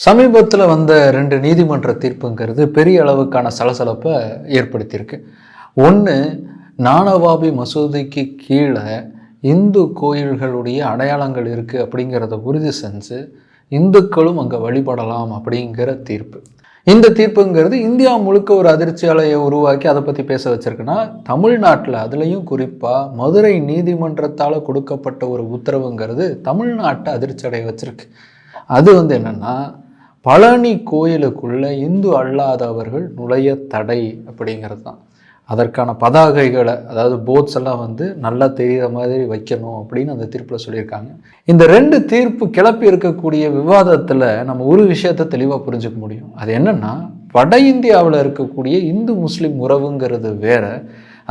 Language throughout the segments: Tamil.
சமீபத்தில் வந்த ரெண்டு நீதிமன்ற தீர்ப்புங்கிறது பெரிய அளவுக்கான சலசலப்பை ஏற்படுத்தியிருக்கு. ஒன்று நானவாபி மசூதிக்கு கீழே இந்து கோயில்களுடைய அடையாளங்கள் இருக்குது அப்படிங்கிறத உறுதி செஞ்சு இந்துக்களும் அங்கே வழிபடலாம் அப்படிங்கிற தீர்ப்பு. இந்த தீர்ப்புங்கிறது இந்தியா முழுக்க ஒரு அதிர்ச்சி அலையை உருவாக்கி அதை பற்றி பேச வச்சிருக்குன்னா தமிழ்நாட்டில் அதுலேயும் குறிப்பாக மதுரை நீதிமன்றத்தால் கொடுக்கப்பட்ட ஒரு உத்தரவுங்கிறது தமிழ்நாட்டை அதிர்ச்சி அடைய வச்சிருக்கு. அது வந்து என்னென்னா பழனி கோயிலுக்குள்ள இந்து அல்லாதவர்கள் நுழைய தடை அப்படிங்கிறது தான். அதற்கான பதாகைகளை அதாவது போட்ஸ் எல்லாம் வந்து நல்லா தெரிகிற மாதிரி வைக்கணும் அப்படின்னு அந்த தீர்ப்பில் சொல்லியிருக்காங்க. இந்த ரெண்டு தீர்ப்பு கிளப்பி இருக்கக்கூடிய விவாதத்தில் நம்ம ஒரு விஷயத்தை தெளிவாக புரிஞ்சுக்க முடியும். அது என்னென்னா வட இந்தியாவில் இருக்கக்கூடிய இந்து முஸ்லீம் உறவுங்கிறது வேற.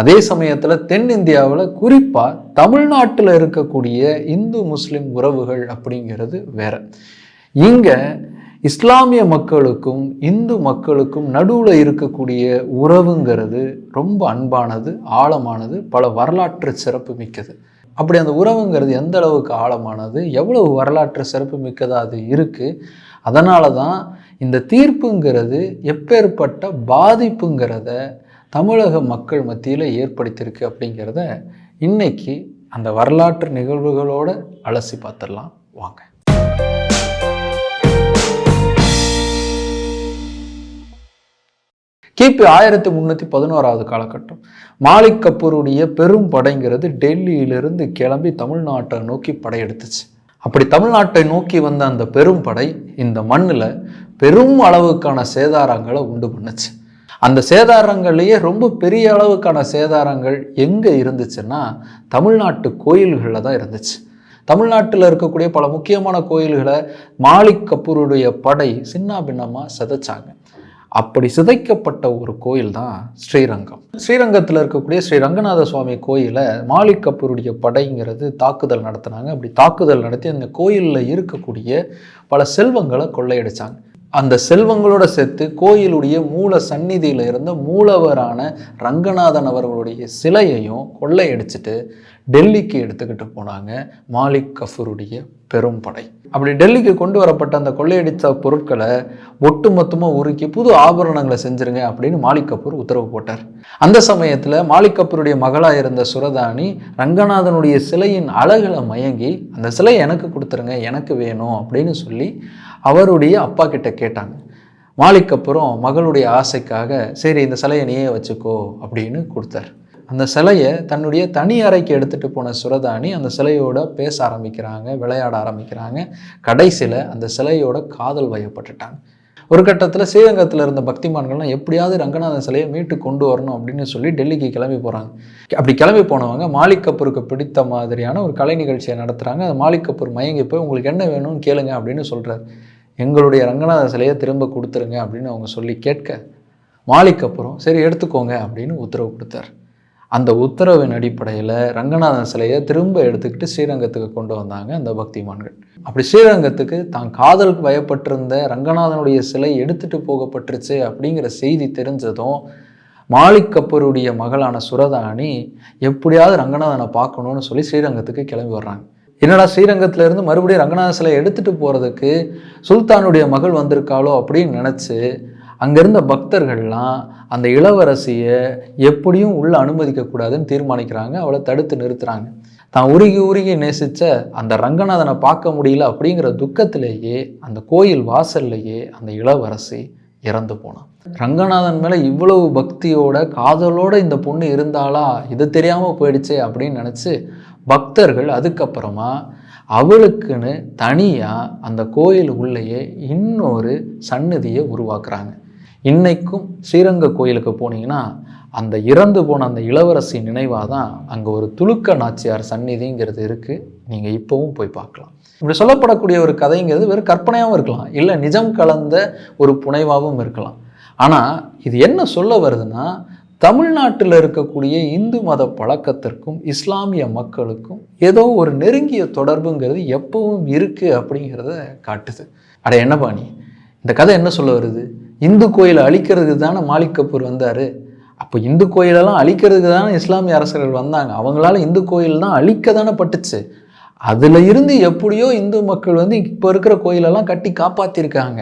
அதே சமயத்தில் தென்னிந்தியாவில் குறிப்பாக தமிழ்நாட்டில் இருக்கக்கூடிய இந்து முஸ்லீம் உறவுகள் அப்படிங்கிறது வேற. இங்கே இஸ்லாமிய மக்களுக்கும் இந்து மக்களுக்கும் நடுவில் இருக்கக்கூடிய உறவுங்கிறது ரொம்ப அன்பானது ஆழமானது பல வரலாற்று சிறப்பு மிக்கது. அப்படி அந்த உறவுங்கிறது எந்த அளவுக்கு ஆழமானது எவ்வளவு வரலாற்று சிறப்பு மிக்கதாக அது இருக்குது அதனால தான் இந்த தீர்ப்புங்கிறது எப்பேற்பட்ட பாதிப்புங்கிறத தமிழக மக்கள் மத்தியில் ஏற்படுத்தியிருக்கு அப்படிங்கிறத இன்னைக்கு அந்த வரலாற்று நிகழ்வுகளோட அலசி பார்த்துடலாம். வாங்க. கிபி ஆயிரத்தி முந்நூற்றி பதினோராவது காலகட்டம். மாலிக் கபூருடைய பெரும் படைங்கிறது டெல்லியிலிருந்து கிளம்பி தமிழ்நாட்டை நோக்கி படையெடுத்துச்சு. அப்படி தமிழ்நாட்டை நோக்கி வந்த அந்த பெரும் படை இந்த மண்ணில் பெரும் அளவுக்கான சேதாரங்களை உண்டு பண்ணுச்சு. அந்த சேதாரங்கள்லேயே ரொம்ப பெரிய அளவுக்கான சேதாரங்கள் எங்கே இருந்துச்சுன்னா தமிழ்நாட்டு கோயில்களில் தான் இருந்துச்சு. தமிழ்நாட்டில் இருக்கக்கூடிய பல முக்கியமான கோயில்களை மாலிக் கபூருடைய படை சின்ன பின்னமாக சிதைச்சாங்க. அப்படி சிதைக்கப்பட்ட ஒரு கோயில் தான் ஸ்ரீரங்கம். ஸ்ரீரங்கத்தில் இருக்கக்கூடிய ஸ்ரீ ரங்கநாத சுவாமி கோயிலை மாலிக் கப்பூருடைய படைங்கிறது தாக்குதல் நடத்தினாங்க. அப்படி தாக்குதல் நடத்தி அந்த கோயிலில் இருக்கக்கூடிய பல செல்வங்களை கொள்ளையடித்தாங்க அந்த செல்வங்களோட சேர்த்து கோயிலுடைய மூல சந்நிதியில் இருந்த மூலவரான ரங்கநாதன் அவர்களுடைய சிலையையும் கொள்ளையடிச்சிட்டு டெல்லிக்கு எடுத்துக்கிட்டு போனாங்க மாலிக் கஃபூருடைய பெரும் படை. அப்படி டெல்லிக்கு கொண்டு வரப்பட்ட அந்த கொள்ளையடித்த பொருட்களை ஒட்டுமொத்தமாக உருக்கி புது ஆபரணங்களை செஞ்சிருங்க அப்படின்னு மாலிக் கபூர் உத்தரவு போட்டார். அந்த சமயத்தில் மாலிக் கபூருடைய மகளாக இருந்த சுரதானி ரங்கநாதனுடைய சிலையின் அழகில் மயங்கி அந்த சிலை எனக்கு கொடுத்துருங்க எனக்கு வேணும் அப்படின்னு சொல்லி அவருடைய அப்பா கிட்ட கேட்டாங்க. மாலிக் கபூரும் மகளுடைய ஆசைக்காக சரி இந்த சிலையை நீயே வச்சுக்கோ அப்படின்னு கொடுத்தார். அந்த சிலையை தன்னுடைய தனி அறைக்கு எடுத்துகிட்டு போன சுரதாணி அந்த சிலையோட பேச ஆரம்பிக்கிறாங்க விளையாட ஆரம்பிக்கிறாங்க. கடைசியில் அந்த சிலையோட காதல் வயப்பட்டுட்டாங்க. ஒரு கட்டத்தில் ஸ்ரீரங்கத்தில் இருந்த பக்திமான்கள்லாம் எப்படியாவது ரங்கநாதன் சிலையை மீட்டு கொண்டு வரணும் அப்படின்னு சொல்லி டெல்லிக்கு கிளம்பி போகிறாங்க அப்படி கிளம்பி போனவங்க மாலிக் கபூருக்கு பிடித்த மாதிரியான ஒரு கலை நிகழ்ச்சியை நடத்துகிறாங்க அது மாலிக் கபூர் மயங்கி போய் உங்களுக்கு என்ன வேணும்னு கேளுங்க அப்படின்னு சொல்கிறார் எங்களுடைய ரங்கநாதன் சிலையை திரும்ப கொடுத்துருங்க அப்படின்னு அவங்க சொல்லி கேட்க மாலிக் அப்புறம் சரி எடுத்துக்கோங்க அப்படின்னு உத்தரவு கொடுத்தார். அந்த உத்தரவின் அடிப்படையில் ரங்கநாதன் சிலையை திரும்ப எடுத்துக்கிட்டு ஸ்ரீரங்கத்துக்கு கொண்டு வந்தாங்க அந்த பக்திமான்கள். அப்படி ஸ்ரீரங்கத்துக்கு தான் காதல் வயப்பட்டிருந்த ரங்கநாதனுடைய சிலை எடுத்துட்டு போகப்பட்டுருச்சு அப்படிங்கிற செய்தி தெரிஞ்சதும் மாலிக் கப்பூருடைய மகளான சுரதானி எப்படியாவது ரங்கநாதனை பார்க்கணும்னு சொல்லி ஸ்ரீரங்கத்துக்கு கிளம்பி வர்றாங்க. என்னடா ஸ்ரீரங்கத்திலேருந்து மறுபடியும் ரங்கநாத சிலை எடுத்துகிட்டு போகிறதுக்கு சுல்தானுடைய மகள் வந்திருக்காளோ அப்படின்னு நினச்சி அங்கேருந்த பக்தர்கள்லாம் அந்த இளவரசியை எப்படியும் உள்ளே அனுமதிக்கக்கூடாதுன்னு தீர்மானிக்கிறாங்க அவளை தடுத்து நிறுத்துகிறாங்க தான் உருகி உருகி நேசித்த அந்த ரங்கநாதனை பார்க்க முடியல அப்படிங்கிற துக்கத்திலேயே அந்த கோயில் வாசல்லையே அந்த இளவரசி இறந்து போனான். ரங்கநாதன் மேலே இவ்வளவு பக்தியோட காதலோட இந்த பொண்ணு இருந்தாளா? இது தெரியாமல் போயிடுச்சே அப்படின்னு நினச்சி பக்தர்கள் அதுக்கப்புறமா அவளுக்குன்னு தனியாக அந்த கோயில் உள்ளேயே இன்னொரு சன்னதியை உருவாக்குறாங்க. இன்றைக்கும் ஸ்ரீரங்க கோயிலுக்கு போனீங்கன்னா அந்த இறந்து போன அந்த இளவரசி நினைவாக தான் அங்கே ஒரு துலுக்க நாச்சியார் சந்நிதிங்கிறது இருக்குது நீங்கள் இப்போவும் போய் பார்க்கலாம். இப்படி சொல்லப்படக்கூடிய ஒரு கதைங்கிறது வெறும் கற்பனையாகவும் இருக்கலாம். இல்லை நிஜம் கலந்த ஒரு புனைவாகவும் இருக்கலாம். ஆனால் இது என்ன சொல்ல வருதுன்னா தமிழ்நாட்டில் இருக்கக்கூடிய இந்து மத பழக்கத்திற்கும் இஸ்லாமிய மக்களுக்கும் ஏதோ ஒரு நெருங்கிய தொடர்புங்கிறது எப்பவும் இருக்குது அப்படிங்கிறத காட்டுது. அட என்ன பாணி இந்த கதை என்ன சொல்ல வருது? இந்து கோயிலை அழிக்கிறதுக்கு தானே மாலிக் கபூர் வந்தார். அப்போ இந்து கோயிலெல்லாம் அழிக்கிறதுக்கு தானே இஸ்லாமிய அரசர்கள் வந்தாங்க. அவங்களால இந்து கோயில் தான் அழிக்க தானே பட்டுச்சு. அதில் இருந்து எப்படியோ இந்து மக்கள் வந்து இப்போ இருக்கிற கோயிலெல்லாம் கட்டி காப்பாற்றிருக்காங்க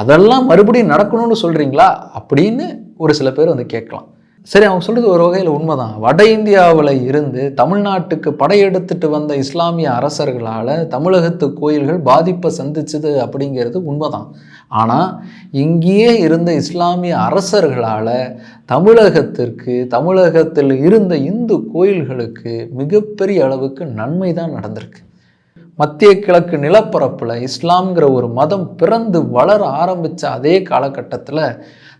அதெல்லாம் மறுபடியும் நடக்கணும்னு சொல்கிறீங்களா அப்படின்னு ஒரு சில பேர் வந்து கேட்கலாம். சரி அவங்க சொல்கிறது ஒரு வகையில் உண்மைதான். வட இந்தியாவில் இருந்து தமிழ்நாட்டுக்கு படையெடுத்துட்டு வந்த இஸ்லாமிய அரசர்களால் தமிழகத்து கோயில்கள் பாதிப்பை சந்திச்சது அப்படிங்கிறது உண்மைதான். ஆனால் இங்கேயே இருந்த இஸ்லாமிய அரசர்களால் தமிழகத்திற்கு தமிழகத்தில் இருந்த இந்து கோயில்களுக்கு மிகப்பெரிய அளவுக்கு நன்மை தான் நடந்திருக்கு. மத்திய கிழக்கு நிலப்பரப்பில் இஸ்லாம்ங்கிற ஒரு மதம் பிறந்து வளர ஆரம்பித்த அதே காலகட்டத்தில்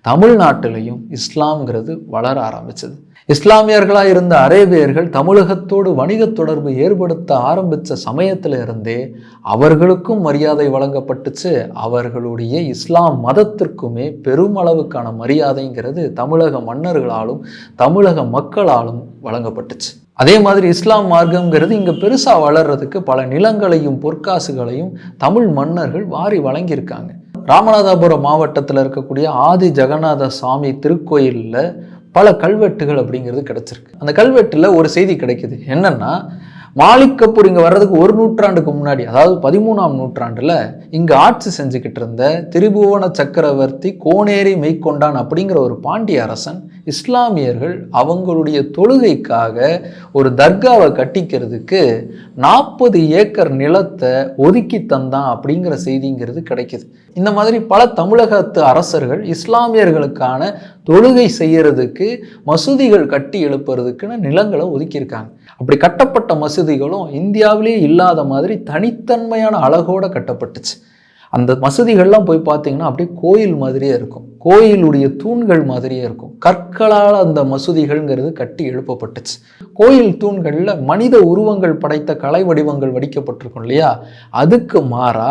தமிழ்நாட்டிலையும் இஸ்லாம்ங்கிறது வளர ஆரம்பிச்சது. இஸ்லாமியர்களாக இருந்த அரேபியர்கள் தமிழகத்தோடு வணிக தொடர்பு ஏற்படுத்த ஆரம்பித்த சமயத்தில் இருந்தே அவர்களுக்கும் மரியாதை வழங்கப்பட்டுச்சு. அவர்களுடைய இஸ்லாம் மதத்திற்குமே பெருமளவுக்கான மரியாதைங்கிறது தமிழக மன்னர்களாலும் தமிழக மக்களாலும் வழங்கப்பட்டுச்சு. அதே மாதிரி இஸ்லாம் மார்க்கம்ங்கிறது இங்கே பெருசாக வளர்றதுக்கு பல நிலங்களையும் பொற்காசுகளையும் தமிழ் மன்னர்கள் வாரி வழங்கியிருக்காங்க. ராமநாதபுரம் மாவட்டத்தில் இருக்கக்கூடிய ஆதி ஜெகநாத சுவாமி திருக்கோயிலில் பல கல்வெட்டுகள் அப்படிங்கிறது கிடச்சிருக்கு. அந்த கல்வெட்டில் ஒரு செய்தி கிடைக்குது. என்னன்னா மாலிக் கபூர் இங்கே வர்றதுக்கு ஒரு நூற்றாண்டுக்கு முன்னாடி அதாவது பதிமூணாம் நூற்றாண்டில் இங்கே ஆட்சி செஞ்சுக்கிட்டு இருந்த திரிபுவன சக்கரவர்த்தி கோனேரி மெய்க்கொண்டான் அப்படிங்கிற ஒரு பாண்டிய அரசன் இஸ்லாமியர்கள் அவங்களுடைய தொழுகைக்காக ஒரு தர்காவை கட்டிக்கிறதுக்கு நாற்பது ஏக்கர் நிலத்தை ஒதுக்கி தந்தான் அப்படிங்கிற செய்திங்கிறது கிடைக்குது. இந்த மாதிரி பல தமிழகத்து அரசர்கள் இஸ்லாமியர்களுக்கான தொழுகை செய்யறதுக்கு மசூதிகள் கட்டி எழுப்புறதுக்குன்னு நிலங்களை ஒதுக்கியிருக்காங்க. அப்படி கட்டப்பட்ட மசூதிகளும் இந்தியாவிலேயே இல்லாத மாதிரி தனித்தன்மையான அழகோடு கட்டப்பட்டுச்சு. அந்த மசூதிகள்லாம் போய் பார்த்தீங்கன்னா அப்படியே கோயில் மாதிரியே இருக்கும். கோயிலுடைய தூண்கள் மாதிரியே இருக்கும். கற்களால் அந்த மசூதிகள்ங்கிறது கட்டி எழுப்பப்பட்டுச்சு. கோயில் தூண்களில் மனித உருவங்கள் படைத்த கலை வடிவங்கள் வடிக்கப்பட்டிருக்கும் இல்லையா? அதுக்கு மாறா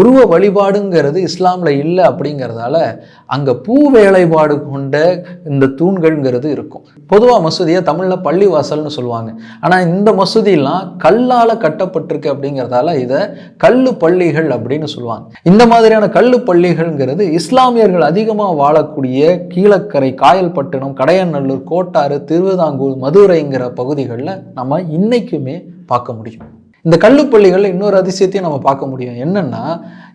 உருவ வழிபாடுங்கிறது இஸ்லாமில் இல்லை அப்படிங்கிறதால அங்கே பூ வேலைப்பாடு கொண்ட இந்த தூண்கள்ங்கிறது இருக்கும். பொதுவாக மசூதியை தமிழில் பள்ளிவாசல்னு சொல்லுவாங்க. ஆனால் இந்த மசூதியெல்லாம் கல்லால் கட்டப்பட்டிருக்கு அப்படிங்கிறதால இதை கல்லு பள்ளிகள் அப்படின்னு சொல்லுவாங்க. இந்த மாதிரியான கல்லு பள்ளிகள்ங்கிறது இஸ்லாமியர்கள் அதிகமாக வாழக்கூடிய கீழக்கரை காயல்பட்டினம் கடையநல்லூர் கோட்டாறு திருவிதாங்கூர் மதுரைங்கிற பகுதிகளில் நம்ம இன்னைக்குமே பார்க்க முடியும். இந்த கல்லுப்பள்ளிகளில் இன்னொரு அதிசயத்தையும் நம்ம பார்க்க முடியும். என்னன்னா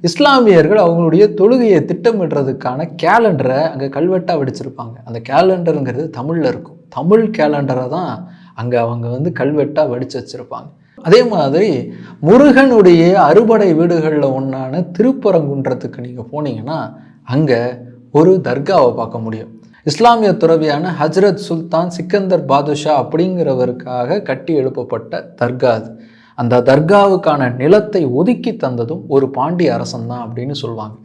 இஸ்லாமியர்கள் அவங்களுடைய தொழுகையை திட்டமிடுறதுக்கான கேலண்டரை அங்கே கல்வெட்டாக வெடிச்சிருப்பாங்க. அந்த கேலண்டருங்கிறது தமிழில் இருக்கும். தமிழ் கேலண்டரை தான் அங்கே அவங்க வந்து கல்வெட்டாக வெடிச்சு வச்சுருப்பாங்க. அதே மாதிரி முருகனுடைய அறுபடை வீடுகளில் ஒன்றான திருப்பரங்குன்றத்துக்கு நீங்கள் போனீங்கன்னா அங்கே ஒரு தர்காவை பார்க்க முடியும். இஸ்லாமிய துறவியான ஹஜ்ரத் சுல்தான் சிக்கந்தர் பாதுஷா அப்படிங்கிறவருக்காக கட்டி எழுப்பப்பட்ட தர்கா அது. அந்த தர்காவுக்கான நிலத்தை ஒதுக்கி தந்ததும் ஒரு பாண்டிய அரசன் தான் அப்படின்னு சொல்லுவாங்க.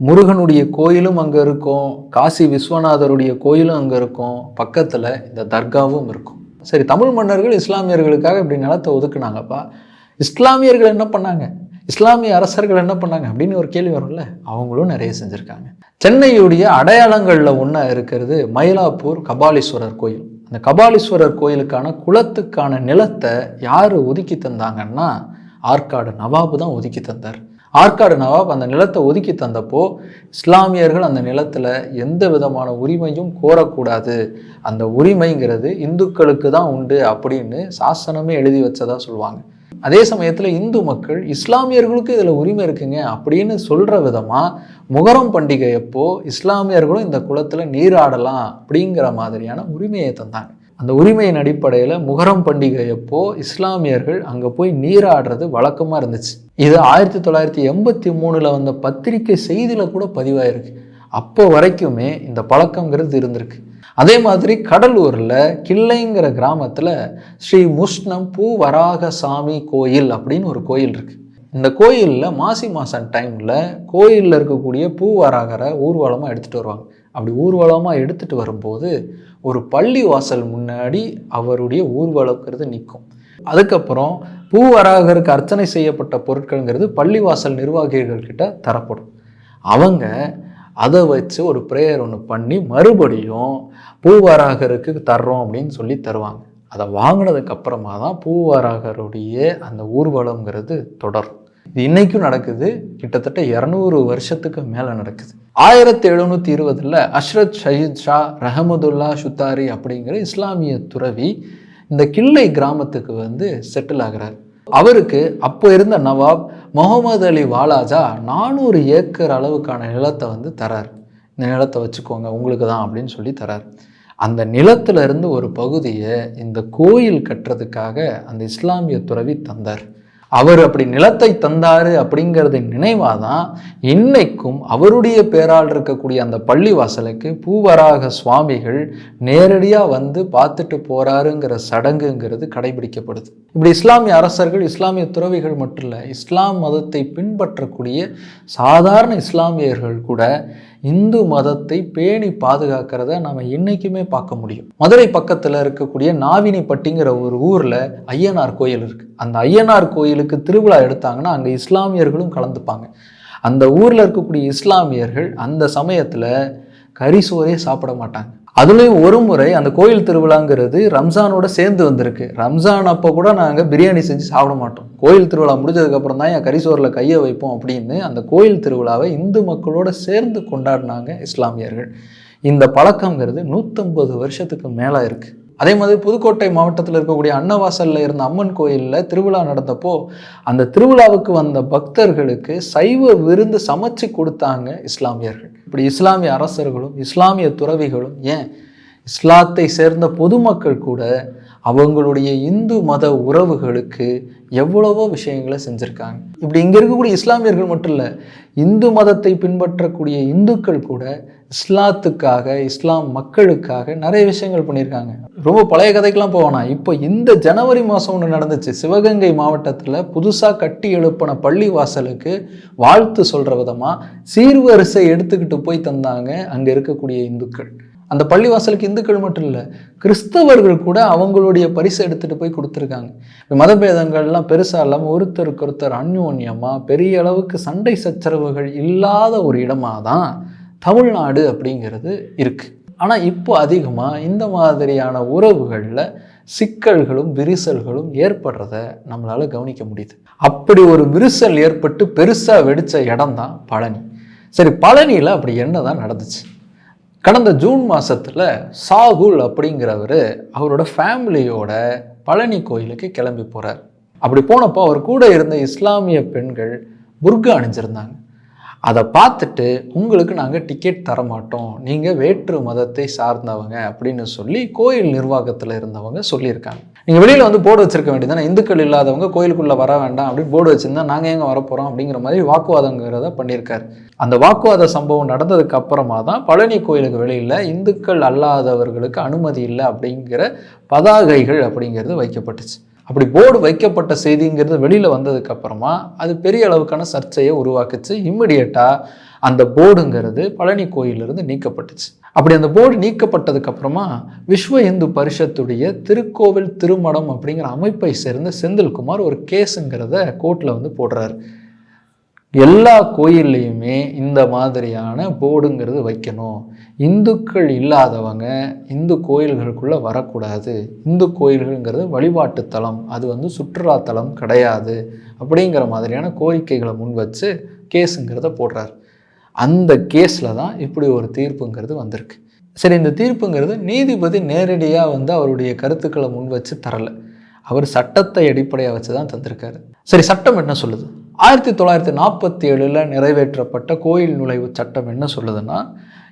முருகனுடைய கோயிலும் அங்கே இருக்கும் காசி விஸ்வநாதருடைய கோயிலும் அங்கே இருக்கும் பக்கத்தில் இந்த தர்காவும் இருக்கும். சரி தமிழ் மன்னர்கள் இஸ்லாமியர்களுக்காக இப்படி நிலத்தை ஒதுக்குனாங்கப்பா. இஸ்லாமியர்கள் என்ன பண்ணாங்க? இஸ்லாமிய அரசர்கள் என்ன பண்ணாங்க அப்படின்னு ஒரு கேள்வி வரும்ல? அவங்களும் நிறைய செஞ்சுருக்காங்க. சென்னையுடைய அடையாளங்களில் ஒன்றா இருக்கிறது மயிலாப்பூர் கபாலீஸ்வரர் கோயில். அந்த கபாலீஸ்வரர் கோயிலுக்கான குளத்துக்கான நிலத்தை யார் ஒதுக்கி தந்தாங்கன்னா ஆற்காடு நவாபு தான் ஒதுக்கி தந்தார். ஆற்காடு நவாப் அந்த நிலத்தை ஒதுக்கி தந்தப்போ இஸ்லாமியர்கள் அந்த நிலத்தில் எந்த விதமான உரிமையும் கோரக்கூடாது. அந்த உரிமைங்கிறது இந்துக்களுக்கு தான் உண்டு அப்படின்னு சாசனமே எழுதி வச்சதா சொல்லுவாங்க. அதே சமயத்தில் இந்து மக்கள் இஸ்லாமியர்களுக்கு இதில் உரிமை இருக்குங்க அப்படின்னு சொல்கிற விதமாக முகரம் பண்டிகை அப்போ இஸ்லாமியர்களும் இந்த குளத்தில் நீராடலாம் அப்படிங்கிற மாதிரியான உரிமையை தந்தாங்க. அந்த உரிமையின் அடிப்படையில் முகரம் பண்டிகை அப்போ இஸ்லாமியர்கள் அங்கே போய் நீராடுறது வழக்கமாக இருந்துச்சு. இது ஆயிரத்தி தொள்ளாயிரத்தி எண்பத்தி மூணில் வந்த பத்திரிக்கை செய்தியில் கூட பதிவாயிருக்கு. அப்போ வரைக்குமே இந்த பழக்கங்கிறது இருந்திருக்கு. அதே மாதிரி கடலூரில் கிள்ளைங்கிற கிராமத்தில் ஸ்ரீ முஷ்ணம் பூ வராக சாமி கோயில் அப்படின்னு ஒரு கோயில் இருக்குது இந்த கோயிலில் மாசி மாதம் டைமில் கோயிலில் இருக்கக்கூடிய பூ வராகரை ஊர்வலமாக எடுத்துகிட்டு வருவாங்க. அப்படி ஊர்வலமாக எடுத்துகிட்டு வரும்போது ஒரு பள்ளி வாசல் முன்னாடி அவருடைய ஊர்வலங்கிறது நிற்கும். அதுக்கப்புறம் பூவராகருக்கு அர்ச்சனை செய்யப்பட்ட பொருட்கள்ங்கிறது பள்ளிவாசல் நிர்வாகிகள் கிட்ட தரப்படும். அவங்க அதை வச்சு ஒரு ப்ரேயர் ஒன்று பண்ணி மறுபடியும் பூவாராகருக்கு தர்றோம் அப்படின்னு சொல்லி தருவாங்க. அதை வாங்கினதுக்கு அப்புறமா தான் பூவாராகருடைய அந்த ஊர்வலங்கிறது தொடரும் இது இன்னைக்கும் நடக்குது. கிட்டத்தட்ட இரநூறு வருஷத்துக்கு மேலே நடக்குது. ஆயிரத்தி எழுநூற்றி இருபதில் அஷ்ரத் ஷஹீத் ஷா ரஹமதுல்லா சுத்தாரி அப்படிங்கிற இஸ்லாமிய துறவி இந்த கிள்ளை கிராமத்துக்கு வந்து செட்டில் ஆகிறார். அவருக்கு அப்போ இருந்த நவாப் முகமது அலி வாலாஜா நானூறு ஏக்கர் அளவுக்கான நிலத்தை வந்து தரார். இந்த நிலத்தை வச்சுக்கோங்க உங்களுக்கு தான் அப்படின்னு சொல்லி தரார். அந்த நிலத்திலிருந்து ஒரு பகுதியை இந்த கோயில் கட்டுறதுக்காக அந்த இஸ்லாமிய துறவி தந்தார். அவர் அப்படி நிலத்தை தந்தாரு அப்படிங்கிறது நினைவாக தான் இன்னைக்கும் அவருடைய பேரால் இருக்கக்கூடிய அந்த பள்ளிவாசலுக்கு பூவராக சுவாமிகள் நேரடியாக வந்து பார்த்துட்டு போறாருங்கிற சடங்குங்கிறது கடைபிடிக்கப்படுது. இப்படி இஸ்லாமிய அரசர்கள் இஸ்லாமிய துறவிகள் மட்டும் இல்லை இஸ்லாம் மதத்தை பின்பற்றக்கூடிய சாதாரண இஸ்லாமியர்கள் கூட இந்து மதத்தை பேணி பாதுகாக்கிறத நம்ம இன்றைக்குமே பார்க்க முடியும். மதுரை பக்கத்தில் இருக்கக்கூடிய நாவினிப்பட்டிங்கிற ஒரு ஊரில் ஐயனார் கோயில் இருக்குது அந்த ஐயனார் கோயிலுக்கு திருவிழா எடுத்தாங்கன்னா அங்கே இஸ்லாமியர்களும் கலந்துப்பாங்க. அந்த ஊரில் இருக்கக்கூடிய இஸ்லாமியர்கள் அந்த சமயத்தில் கரிசோரே சாப்பிட மாட்டாங்க. அதுலேயும் ஒரு முறை அந்த கோயில் திருவிழாங்கிறது ரம்ஜானோட சேர்ந்து வந்திருக்கு. ரம்ஜான் அப்போ கூட நாங்கள் பிரியாணி செஞ்சு சாப்பிட மாட்டோம். கோயில் திருவிழா முடிஞ்சதுக்கப்புறம் தான் என் கரிசோரில் கையை வைப்போம் அப்படின்னு அந்த கோயில் திருவிழாவை இந்து மக்களோட சேர்ந்து கொண்டாடினாங்க இஸ்லாமியர்கள். இந்த பழக்கங்கிறது நூற்றம்பது வருஷத்துக்கு மேலே இருக்குது அதே மாதிரி புதுக்கோட்டை மாவட்டத்தில் இருக்கக்கூடிய அன்னவாசலில் இருந்த அம்மன் கோயிலில் திருவிழா நடந்தப்போ அந்த திருவிழாவுக்கு வந்த பக்தர்களுக்கு சைவ விருந்து சமைச்சு கொடுத்தாங்க இஸ்லாமியர்கள். இப்படி இஸ்லாமிய அரசர்களும் இஸ்லாமிய துறவிகளும் ஏன் இஸ்லாத்தை சேர்ந்த பொதுமக்கள் கூட அவங்களுடைய இந்து மத உறவுகளுக்கு எவ்வளவோ விஷயங்களை செஞ்சுருக்காங்க. இப்படி இங்கே இருக்கக்கூடிய இஸ்லாமியர்கள் மட்டும் இல்லை இந்து மதத்தை பின்பற்றக்கூடிய இந்துக்கள் கூட இஸ்லாத்துக்காக இஸ்லாம் மக்களுக்காக நிறைய விஷயங்கள் பண்ணியிருக்காங்க. ரொம்ப பழைய கதைக்கெல்லாம் போவானா இப்போ இந்த ஜனவரி மாதம் ஒன்று நடந்துச்சு. சிவகங்கை மாவட்டத்தில் புதுசாக கட்டி எழுப்பின பள்ளி வாசலுக்கு வாழ்த்து சொல்கிற விதமாக சீர்வரிசை எடுத்துக்கிட்டு போய் தந்தாங்க அங்கே இருக்கக்கூடிய இந்துக்கள். அந்த பள்ளிவாசலுக்கு இந்துக்கள் மட்டும் இல்லை கிறிஸ்தவர்கள் கூட அவங்களுடைய பரிசு எடுத்துகிட்டு போய் கொடுத்துருக்காங்க. இப்போ மதபேதங்கள்லாம் பெருசாக இல்லாமல் ஒருத்தருக்கு ஒருத்தர் அந்யோன்யமாக பெரிய அளவுக்கு சண்டை சச்சரவுகள் இல்லாத ஒரு இடமாக தான் தமிழ்நாடு அப்படிங்கிறது இருக்குது ஆனால் இப்போ அதிகமாக இந்த மாதிரியான உறவுகளில் சிக்கல்களும் விரிசல்களும் ஏற்படுறத நம்மளால் கவனிக்க முடியுது. அப்படி ஒரு விரிசல் ஏற்பட்டு பெருசாக வெடித்த இடம் தான் பழனி. சரி பழனியில் அப்படி என்ன தான் நடந்துச்சு? கடந்த ஜூன் மாதத்தில் சாகுல் அப்படிங்கிறவர் அவரோட ஃபேமிலியோட பழனி கோயிலுக்கு கிளம்பி போகிறார் அப்படி போனப்போ அவர் கூட இருந்த இஸ்லாமிய பெண்கள் புர்கா அணிஞ்சிருந்தாங்க. அதை பார்த்துட்டு உங்களுக்கு நாங்கள் டிக்கெட் தர மாட்டோம் நீங்கள் வேற்று மதத்தை சார்ந்தவங்க அப்படின்னு சொல்லி கோயில் நிர்வாகத்தில் இருந்தவங்க சொல்லியிருக்காங்க. நீங்கள் வெளியில் வந்து போர்டு வச்சிருக்க வேண்டியதானே இந்துக்கள் இல்லாதவங்க கோயிலுக்குள்ளே வர வேண்டாம் அப்படின்னு போர்டு வச்சுருந்தா நாங்கள் எங்கே வரப்போகிறோம் அப்படிங்கிற மாதிரி வாக்குவாதங்கிறத பண்ணியிருக்காரு. அந்த வாக்குவாத சம்பவம் நடந்ததுக்கு அப்புறமா தான் பழனி கோயிலுக்கு வெளியில் இந்துக்கள் அல்லாதவர்களுக்கு அனுமதி இல்லை அப்படிங்கிற பதாகைகள் அப்படிங்கிறது வைக்கப்பட்டுச்சு. அப்படி போர்டு வைக்கப்பட்ட செய்திங்கிறது வெளியில் வந்ததுக்கப்புறமா அது பெரிய அளவுக்கான சர்ச்சையை உருவாக்குச்சு. இம்மிடியட்டாக அந்த போர்டுங்கிறது பழனி கோயிலிருந்து நீக்கப்பட்டுச்சு. அப்படி அந்த போர்டு நீக்கப்பட்டதுக்கப்புறமா விஸ்வ இந்து பரிஷத்துடைய திருக்கோவில் திருமடம் அப்படிங்கிற அமைப்பை சேர்ந்த செந்தில்குமார் ஒரு கேஸுங்கிறத கோர்ட்டில் வந்து போடுறார். எல்லா கோயில்லையுமே இந்த மாதிரியான போர்டுங்கிறது வைக்கணும். இந்துக்கள் இல்லாதவங்க இந்து கோயில்களுக்குள்ளே வரக்கூடாது. இந்து கோயில்கள்ங்கிறது வழிபாட்டு தலம். அது வந்து சுற்றுலாத்தலம் கிடையாது. அப்படிங்கிற மாதிரியான கோரிக்கைகளை முன் வச்சு கேஸுங்கிறத போடுறார். அந்த கேஸில் தான் இப்படி ஒரு தீர்ப்புங்கிறது வந்திருக்கு. சரி இந்த தீர்ப்புங்கிறது நீதிபதி நேரடியாக வந்து அவருடைய கருத்துக்களை முன் வச்சு தரலை. அவர் சட்டத்தை அடிப்படையாக வச்சு தான் தந்திருக்காரு. சரி சட்டம் என்ன சொல்லுது? ஆயிரத்தி தொள்ளாயிரத்தி நாற்பத்தி ஏழில் நிறைவேற்றப்பட்ட கோயில் நுழைவு சட்டம் என்ன சொல்லுதுன்னா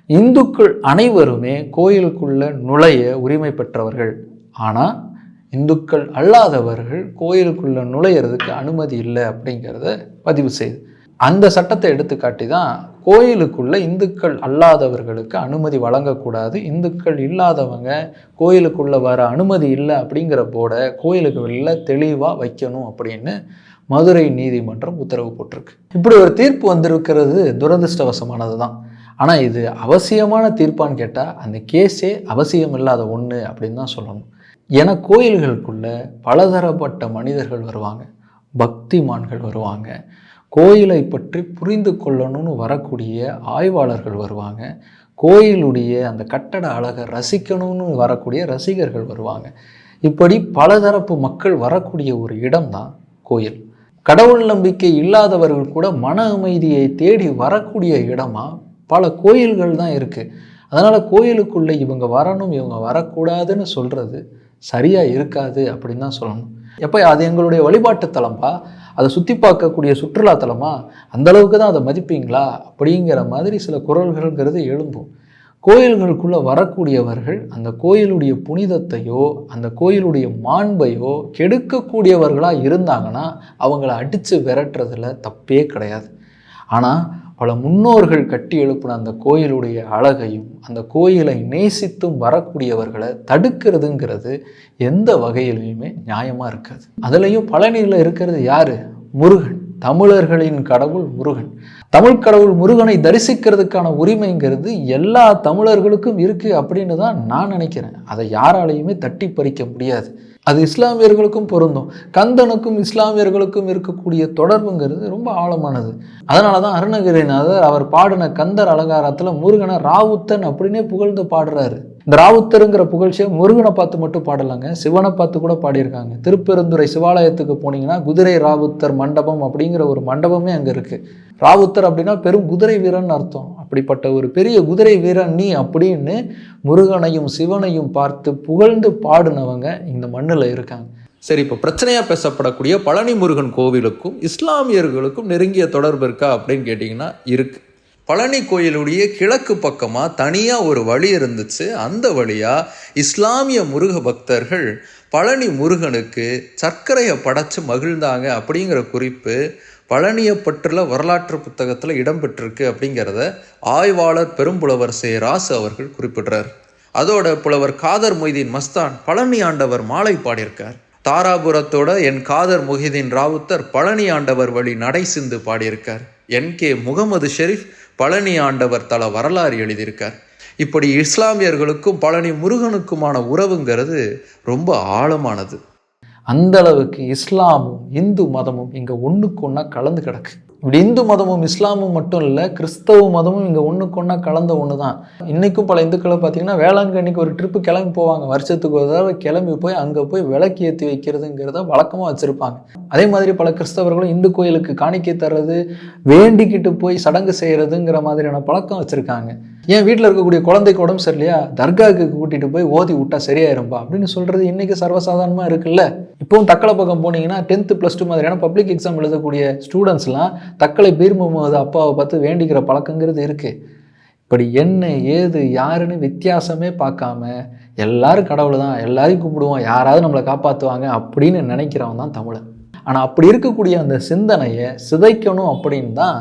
இந்துக்கள் அனைவருமே கோயிலுக்குள்ளே நுழைய உரிமை பெற்றவர்கள். ஆனால் இந்துக்கள் அல்லாதவர்கள் கோயிலுக்குள்ளே நுழையிறதுக்கு அனுமதி இல்லை அப்படிங்கிறத பதிவு செய்யுது அந்த சட்டத்தை எடுத்துக்காட்டி தான் கோயிலுக்குள்ள இந்துக்கள் அல்லாதவர்களுக்கு அனுமதி வழங்கக்கூடாது. இந்துக்கள் இல்லாதவங்க கோயிலுக்குள்ள வர அனுமதி இல்லை அப்படிங்கிற போர்டை கோயிலுக்கு வெளியில் தெளிவாக வைக்கணும் அப்படின்னு மதுரை நீதிமன்றம் உத்தரவு போட்டிருக்கு. இப்படி ஒரு தீர்ப்பு வந்திருக்கிறது துரதிருஷ்டவசமானது தான் ஆனால் இது அவசியமான தீர்ப்பான்னு கேட்டால் அந்த கேஸே அவசியம் இல்லாத ஒன்று அப்படின்னு தான் சொல்லணும். ஏன்னா கோயில்களுக்குள்ள பலதரப்பட்ட மனிதர்கள் வருவாங்க பக்திமான்கள் வருவாங்க. கோயிலை பற்றி புரிந்து கொள்ளணும்னு வரக்கூடிய ஆய்வாளர்கள் வருவாங்க. கோயிலுடைய அந்த கட்டட அழகை ரசிக்கணும்னு வரக்கூடிய ரசிகர்கள் வருவாங்க. இப்படி பலதரப்பு மக்கள் வரக்கூடிய ஒரு இடம்தான் கோயில். கடவுள் நம்பிக்கை இல்லாதவர்கள் கூட மன அமைதியை தேடி வரக்கூடிய இடமா பல கோயில்கள் தான் இருக்குது அதனால் கோயிலுக்குள்ளே இவங்க வரணும் இவங்க வரக்கூடாதுன்னு சொல்கிறது சரியாக இருக்காது அப்படின்னு தான் சொல்லணும். எப்போ அது எங்களுடைய வழிபாட்டு தலம்பா அதை சுற்றி பார்க்கக்கூடிய சுற்றுலா தலமா? அந்த அளவுக்கு தான் அதை மதிப்பீங்களா? அப்படிங்கிற மாதிரி சில குரல்கள்ங்கிறது எழும்பும். கோயில்களுக்குள்ளே வரக்கூடியவர்கள் அந்த கோயிலுடைய புனிதத்தையோ அந்த கோயிலுடைய மாண்பையோ கெடுக்கக்கூடியவர்களாக இருந்தாங்கன்னா அவங்கள அடித்து விரட்டுறதுல தப்பே கிடையாது. ஆனால் பல முன்னோர்கள் கட்டி எழுப்பின அந்த கோயிலுடைய அழகையும் அந்த கோயிலை நேசித்தும் வரக்கூடியவர்களை தடுக்கிறதுங்கிறது எந்த வகையிலையுமே நியாயமாக இருக்காது. அதுலேயும் பழனியில் இருக்கிறது யார்? முருகன். தமிழர்களின் கடவுள் முருகன். தமிழ் கடவுள் முருகனை தரிசிக்கிறதுக்கான உரிமைங்கிறது எல்லா தமிழர்களுக்கும் இருக்குது அப்படின்னு தான் நான் நினைக்கிறேன். அதை யாராலையுமே தட்டி பறிக்க முடியாது. அது இஸ்லாமியர்களுக்கும் பொருந்தும். கந்தனுக்கும் இஸ்லாமியர்களுக்கும் இருக்கக்கூடிய தொடர்புங்கிறது ரொம்ப ஆழமானது. அதனால தான் அருணகிரிநாதர் அவர் பாடின கந்தர் அலங்காரத்தில் முருகனை ராவுத்தன் அப்படின்னே புகழ்ந்து பாடுறாரு. இந்த ராவுத்தருங்கிற புகழ்ச்சியை முருகனை பார்த்து மட்டும் பாடலாங்க சிவனை பார்த்து கூட பாடியிருக்காங்க. திருப்பெருந்துறை சிவாலயத்துக்கு போனீங்கன்னா குதிரை ராவுத்தர் மண்டபம் அப்படிங்கிற ஒரு மண்டபமே அங்கே இருக்குது ராவுத்தர் அப்படின்னா பெரும் குதிரை வீரன் அர்த்தம். அப்படிப்பட்ட ஒரு பெரிய குதிரை வீரன் நீ அப்படின்னு முருகனையும் சிவனையும் பார்த்து புகழ்ந்து பாடினவங்க இந்த மண்ணில் இருக்காங்க. சரி இப்போ பிரச்சனையாக பேசப்படக்கூடிய பழனி முருகன் கோவிலுக்கும் இஸ்லாமியர்களுக்கும் நெருங்கிய தொடர்பு இருக்கா அப்படின்னு கேட்டிங்கன்னா இருக்குது பழனி கோயிலுடைய கிழக்கு பக்கமாக தனியாக ஒரு வழி இருந்துச்சு. அந்த வழியாக இஸ்லாமிய முருக பக்தர்கள் பழனி முருகனுக்கு சர்க்கரையை படைச்சு மகிழ்ந்தாங்க அப்படிங்கிற குறிப்பு பழனியை பற்றில வரலாற்று புத்தகத்தில் இடம்பெற்றிருக்கு அப்படிங்கிறத ஆய்வாளர் பெரும்புலவர் சே. ராசு அவர்கள் குறிப்பிடுறார். அதோட புலவர் காதர் மொய்தீன் மஸ்தான் பழனி ஆண்டவர் மாலை பாடியிருக்கார். தாராபுரத்தோட என் காதர் முஹிதீன் ராவுத்தர் பழனி ஆண்டவர் வழி நடை சிந்து பாடியிருக்கார். N K. முகமது ஷெரீப் பழனி ஆண்டவர் தல வரலாறு எழுதியிருக்கார். இப்படி இஸ்லாமியர்களுக்கும் பழனி முருகனுக்குமான உறவுங்கிறது ரொம்ப ஆழமானது. அந்த அளவுக்கு இஸ்லாமும் இந்து மதமும் இங்கே ஒன்றுக்கு ஒன்றா கலந்து கிடக்கு. இப்படி இந்து மதமும் இஸ்லாமும் மட்டும் இல்லை கிறிஸ்தவ மதமும் இங்கே ஒன்றுக்கு ஒன்றா கலந்த ஒன்று தான் இன்றைக்கும் பல இந்துக்களை பார்த்தீங்கன்னா வேளாங்கண்ணிக்கு ஒரு ட்ரிப்பு கிளம்பி போவாங்க. வருஷத்துக்கு ஒரு தடவை கிளம்பி போய் அங்கே போய் விளக்கு ஏற்றி வைக்கிறதுங்கிறத வழக்கமாக வச்சுருப்பாங்க. அதே மாதிரி பல கிறிஸ்தவர்களும் இந்து கோயிலுக்கு காணிக்கை தர்றது வேண்டிக்கிட்டு போய் சடங்கு செய்கிறதுங்கிற மாதிரியான பழக்கம் வச்சுருக்காங்க. ஏன் வீட்டில் இருக்கக்கூடிய குழந்தைக்கு உடம்பு சரியில்லையா? தர்காவுக்கு கூட்டிகிட்டு போய் ஓதி விட்டா சரியாயிரும்பா? அப்படின்னு சொல்கிறது இன்றைக்கி சர்வசாதாரணமாக இருக்குல்ல. இப்போவும் தக்கலை பக்கம் போனீங்கன்னா டென்த்து ப்ளஸ் டூ மாதிரியான பப்ளிக் எக்ஸாம் எழுதக்கூடிய ஸ்டூடெண்ட்ஸ்லாம் தக்கலை பீர் முகமது அப்பாவை பார்த்து வேண்டிக்கிற பழக்கங்கிறது இருக்குது இப்படி என்ன ஏது யாருன்னு வித்தியாசமே பார்க்காம எல்லாரும் கடவுள் தான் எல்லாரையும் கும்பிடுவோம் யாராவது நம்மளை காப்பாற்றுவாங்க அப்படின்னு நினைக்கிறவன் தான் தமிழன். ஆனால் அப்படி இருக்கக்கூடிய அந்த சிந்தனையை சிதைக்கணும் அப்படின்னு தான்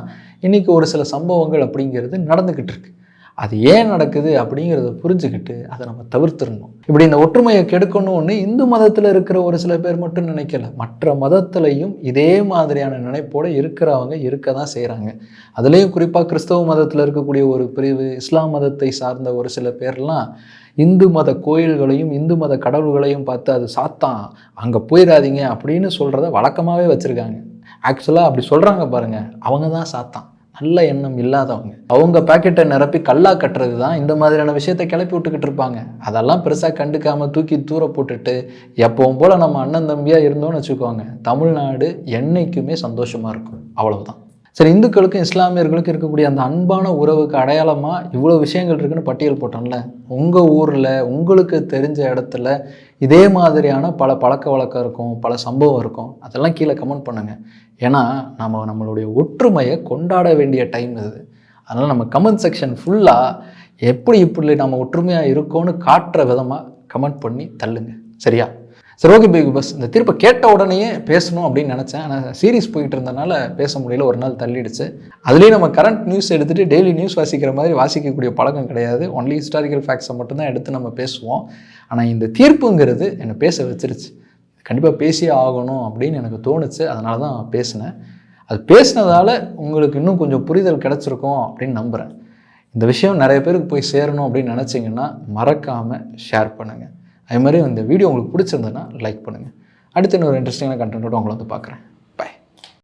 இன்றைக்கி ஒரு சில சம்பவங்கள் அப்படிங்கிறது நடந்துக்கிட்டு இருக்குது அது ஏன் நடக்குது அப்படிங்கிறத புரிஞ்சுக்கிட்டு அதை நம்ம தவிர்த்துடணும். இப்படி இந்த ஒற்றுமையை கெடுக்கணும்னு இந்து மதத்தில் இருக்கிற ஒரு சில பேர் மட்டும் நினைக்கல. மற்ற மதத்திலையும் இதே மாதிரியான நினைப்போடு இருக்கிறவங்க இருக்க தான் செய்கிறாங்க அதுலேயும் குறிப்பாக கிறிஸ்தவ மதத்தில் இருக்கக்கூடிய ஒரு பிரிவு இஸ்லாம் மதத்தை சார்ந்த ஒரு சில பேர்லாம் இந்து மத கோயில்களையும் இந்து மத கடவுள்களையும் பார்த்து அது சாத்தான் அங்கே போயிடாதீங்க அப்படின்னு சொல்கிறத வழக்கமாகவே வச்சுருக்காங்க. ஆக்சுவலாக அப்படி சொல்கிறாங்க பாருங்கள் அவங்க தான் சாத்தான். நல்ல எண்ணம் இல்லாதவங்க. அவங்க பாக்கெட்டை நிரப்பி கல்லா கட்டுறது தான் இந்த மாதிரியான விஷயத்தை கிளப்பி விட்டுக்கிட்டு இருப்பாங்க. அதெல்லாம் பெருசாக கண்டுக்காமல் தூக்கி தூர போட்டுட்டு எப்பவும் போல் நம்ம அண்ணன் தம்பியாக இருந்தோம்னு வச்சுக்கோங்க. தமிழ்நாடு என்னைக்குமே சந்தோஷமாக இருக்கும். அவ்வளவுதான். சரி இந்துக்களுக்கும் இஸ்லாமியர்களுக்கும் இருக்கக்கூடிய அந்த அன்பான உறவுக்கு அடையாளமாக இவ்வளோ விஷயங்கள் இருக்குன்னு பட்டியல் போட்டோம்ல. உங்கள் ஊரில் உங்களுக்கு தெரிஞ்ச இடத்துல இதே மாதிரியான பல பழக்க வழக்கம் இருக்கும் பல சம்பவம் இருக்கும். அதெல்லாம் கீழே கமெண்ட் பண்ணுங்கள் ஏன்னா நம்ம நம்மளுடைய ஒற்றுமையை கொண்டாட வேண்டிய டைம் இது. அதனால் நம்ம கமெண்ட் செக்ஷன் ஃபுல்லாக எப்படி இப்படி நம்ம ஒற்றுமையாக இருக்கோன்னு காட்டுற விதமாக கமெண்ட் பண்ணி தள்ளுங்க. சரியா? சரி ஓகே பிக் பஸ் இந்த தீர்ப்பை கேட்ட உடனேயே பேசணும் அப்படின்னு நினச்சேன். ஆனால் சீரிஸ் போயிட்டு இருந்தனால பேச முடியல. ஒரு நாள் தள்ளிடுச்சு. அதுலேயும் நம்ம கரண்ட் நியூஸ் எடுத்துகிட்டு டெய்லி நியூஸ் வாசிக்கிற மாதிரி வாசிக்கக்கூடிய பழக்கம் கிடையாது. ஒன்லி ஹிஸ்டாரிக்கல் ஃபேக்ட்ஸை மட்டும்தான் எடுத்து நம்ம பேசுவோம். ஆனால் இந்த தீர்ப்புங்கிறது என்னை பேச வச்சிருச்சு. கண்டிப்பாக பேசியே ஆகணும் அப்படின்னு எனக்கு தோணுச்சு. அதனால தான் பேசினேன். அது பேசினதால உங்களுக்கு இன்னும் கொஞ்சம் புரிதல் கிடச்சிருக்கும் அப்படின்னு நம்புகிறேன் இந்த விஷயம் நிறைய பேருக்கு போய் சேரணும் அப்படின்னு நினச்சிங்கன்னா மறக்காமல் ஷேர் பண்ணுங்கள் அதே மாதிரி இந்த வீடியோ உங்களுக்கு பிடிச்சிருந்ததுன்னா லைக் பண்ணுங்கள் அடுத்து இன்னொரு இன்ட்ரெஸ்டிங்கான கண்டென்ட்டோட உங்களை வந்து பார்க்குறேன்.